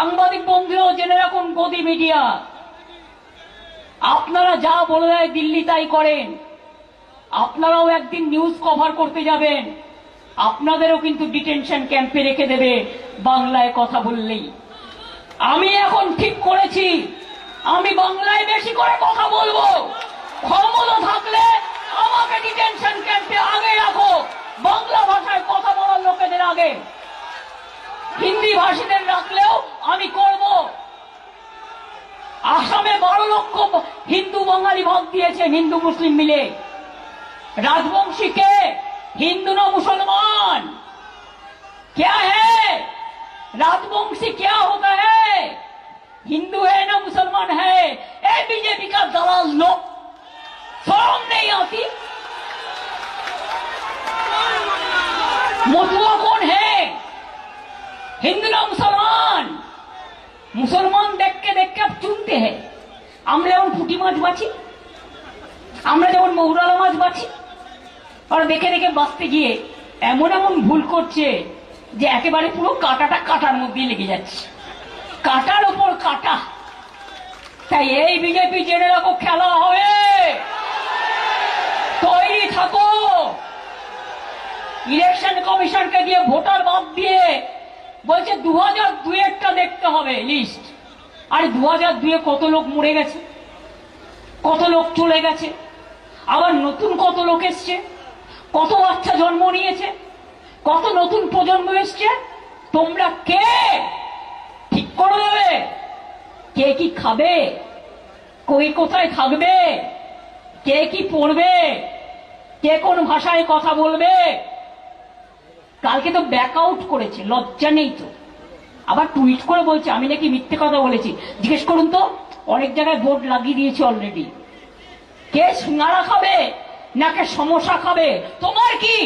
সাংবাদিক বন্ধুরাও জেনে রাখুন গদি মিডিয়া। আপনারা যা বলে দেয় দিল্লি তাই করেন। আপনারাও একদিন নিউজ কভার করতে যাবেন। আপনাদেরও কিন্তু ডিটেনশন ক্যাম্পে রেখে দেবে বাংলায় কথা বললেই। আমি এখন ঠিক করেছি। আমি বাংলায় বেশি করে কথা বলব। ক্ষমতা থাকলে আমাকে ডিটেনশন ক্যাম্পে আগে রাখো। বাংলা ভাষায় কথা বলার লোকেদের আগে। হিন্দি ভাষীদের রাখলেও আমি করব আসামে বারো লক্ষ হিন্দু বাঙালি ভাগ দিয়েছে হিন্দু মুসলিম মিলে राजवंशी के हिंदू ना मुसलमान क्या है राजवंशी क्या होता है हिंदू है ना मुसलमान है ए बीजेपी का दलाल लोग शर्म नहीं आती मथुआ कौन है हिंदू ना मुसलमान মুসলমান দেখকে দেখকে চুনতে হ্যাঁ আমরা যেমন পুঁটি মাছ বাছি আমরা যেমন মৌরালা মাছ বাছি আর দেখে দেখে বাঁচতে গিয়ে এমন এমন ভুল করছে যে একেবারে পুরো কাটাটা কাটার মধ্যেই লেগে যাচ্ছে। কাটার ওপর কাটা। তাই এই বিজেপি জেনে রাখো, খেলা হবে। তৈরি থাকো। ইলেকশন কমিশনকে দিয়ে ভোটার বাদ দিয়ে বলছে দু হাজার দুয়েরটা দেখতে হবে লিস্ট আর দু হাজার দুয়ে কত লোক মরে গেছে? কত লোক চলে গেছে? আবার নতুন কত লোক এসছে? কত বাচ্চা জন্ম নিয়েছে? কত নতুন প্রজন্ম এসছে? তোমরা কে? ঠিক করে দেবে। কে কি খাবে? কই কোথায় থাকবে? কে কি পড়বে? কে কোন ভাষায় কথা বলবে? কালকে তো ব্যাক আউট করেছে, লজ্জা নেই তো। আবার টুইট করে বলছে, আমি নাকি মিথ্যে কথা বলেছি। জিজ্ঞেস করুন তো, অনেক জায়গায় বোর্ড লাগিয়ে দিয়েছে অলরেডি কে সিঙ্গারা খাবে, নাকে সমস্যা খাবে? তোমার কি?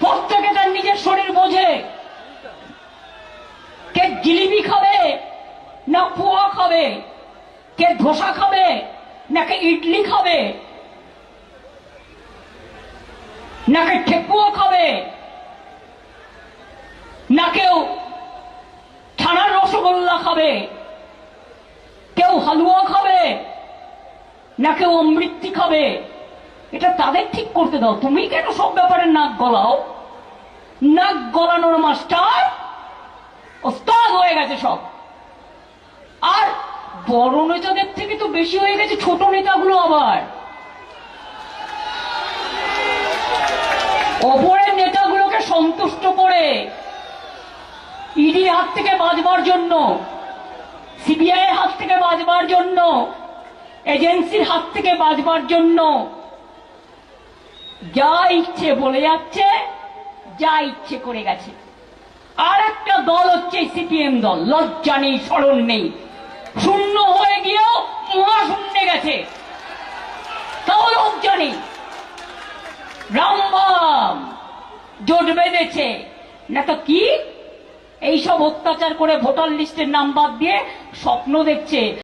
প্রত্যেকে তার নিজের শরীর বোঝে। কে জিলিপি খাবে, না পোয়া খাবে? কে ধোসা খাবে, নাকি ইডলি খাবে? নাকি ঠেকুয়া খাবে। না কেউ ছানার রসগোল্লা খাবে। কেউ হালুয়া খাবে। না কেউ অমৃতি খাবে। এটা তাদের ঠিক করতে দাও। তুমি কেন সব ব্যাপারে নাক গলাও? নাক গলানোর মাস্টার ওস্তাদ হয়ে গেছে সব। আর বড় নেতাদের থেকে তো বেশি হয়ে গেছে, ছোট নেতাগুলো আবার। ওপরের নেতাগুলোকে সন্তুষ্ট করে ইডি হাত থেকে বাঁচবার জন্য, সিবিআই এর হাত থেকে বাঁচবার জন্য, এজেন্সির হাত থেকে বাঁচবার জন্য যা ইচ্ছে বলে যাচ্ছে, যা ইচ্ছে করে গেছে। আর একটা দল হচ্ছে সিপিএম দল, লজ্জা নেই, স্মরণ নেই। শূন্য হয়ে গিয়েও মহাশূন্যে গেছে। তাও লজ্জা নেই। রামবাম। জোট বেঁধেছে। না তো কি? এইসব অত্যাচার করে ভোটার লিস্টের নাম বাদ দিয়ে স্বপ্ন দেখছে।